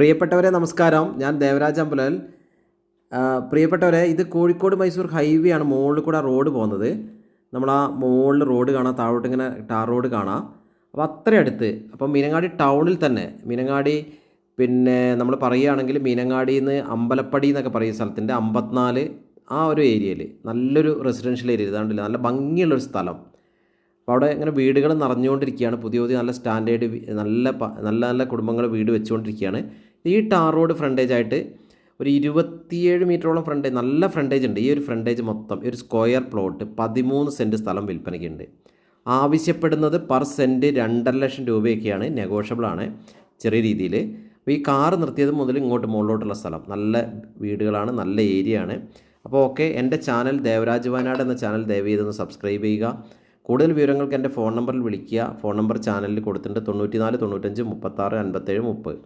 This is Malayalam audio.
പ്രിയപ്പെട്ടവരെ നമസ്കാരം. ഞാൻ ദേവരാജ് അമ്പലൽ പ്രിയപ്പെട്ടവരെ ഇത് കോഴിക്കോട് മൈസൂർ ഹൈവേ ആണ് മുകളിൽ കൂടെ റോഡ് പോകുന്നത്. നമ്മൾ ആ മുകളിൽ റോഡ് കാണാം താഴോട്ട് ഇങ്ങനെ ടാർ റോഡ് കാണാം. അപ്പോൾ അത്ര അടുത്ത്. അപ്പം മീനങ്ങാടി ടൗണിൽ തന്നെ മീനങ്ങാടി പിന്നെ നമ്മൾ പറയുകയാണെങ്കിൽ മീനങ്ങാടിയിൽ നിന്ന് അമ്പലപ്പടി എന്നൊക്കെ പറയുന്ന സ്ഥലത്തിന്റെ അമ്പത്തിനാല് ആ ഒരു ഏരിയയിൽ. നല്ലൊരു റെസിഡൻഷ്യൽ ഏരിയ ഇതാണ്ടില്ല നല്ല ഭംഗിയുള്ളൊരു സ്ഥലം. അപ്പോൾ അവിടെ ഇങ്ങനെ വീടുകൾ നിറഞ്ഞുകൊണ്ടിരിക്കുകയാണ്. പുതിയ പുതിയ നല്ല സ്റ്റാൻഡേർഡ് നല്ല നല്ല നല്ല കുടുംബങ്ങൾ വീട് വെച്ചുകൊണ്ടിരിക്കുകയാണ്. ഈ ടാർ റോഡ് ഫ്രണ്ടേജ് ആയിട്ട് ഒരു ഇരുപത്തിയേഴ് മീറ്ററോളം ഫ്രണ്ടേജ് നല്ല ഫ്രണ്ടേജ് ഉണ്ട്. ഈ ഒരു ഫ്രണ്ടേജ് മൊത്തം ഒരു സ്ക്വയർ പ്ലോട്ട് പതിമൂന്ന് സെന്റ് സ്ഥലം വിൽപ്പനയ്ക്കുണ്ട്. ആവശ്യപ്പെടുന്നത് പെർ സെന്റ് രണ്ടര ലക്ഷം രൂപയൊക്കെയാണ് നെഗോഷ്യബിളാണ് ചെറിയ രീതിയിൽ. അപ്പോൾ ഈ കാറ് നിർത്തിയത് മുതൽ ഇങ്ങോട്ട് മുകളിലോട്ടുള്ള സ്ഥലം. നല്ല വീടുകളാണ് നല്ല ഏരിയ ആണ്. അപ്പോൾ ഓക്കെ എന്റെ ചാനൽ ദേവരാജ് വയനാട് എന്ന ചാനൽ ദയവ് ചെയ്തൊന്ന് സബ്സ്ക്രൈബ് ചെയ്യുക. കൂടുതൽ വിവരങ്ങൾക്ക് എന്റെ ഫോൺ നമ്പറിൽ വിളിക്കുക. ഫോൺ നമ്പർ ചാനലിൽ കൊടുത്തിട്ടുണ്ട് തൊണ്ണൂറ്റി നാല് തൊണ്ണൂറ്റഞ്ച് മുപ്പത്താറ് അൻപത്തേഴ് മുപ്പത്.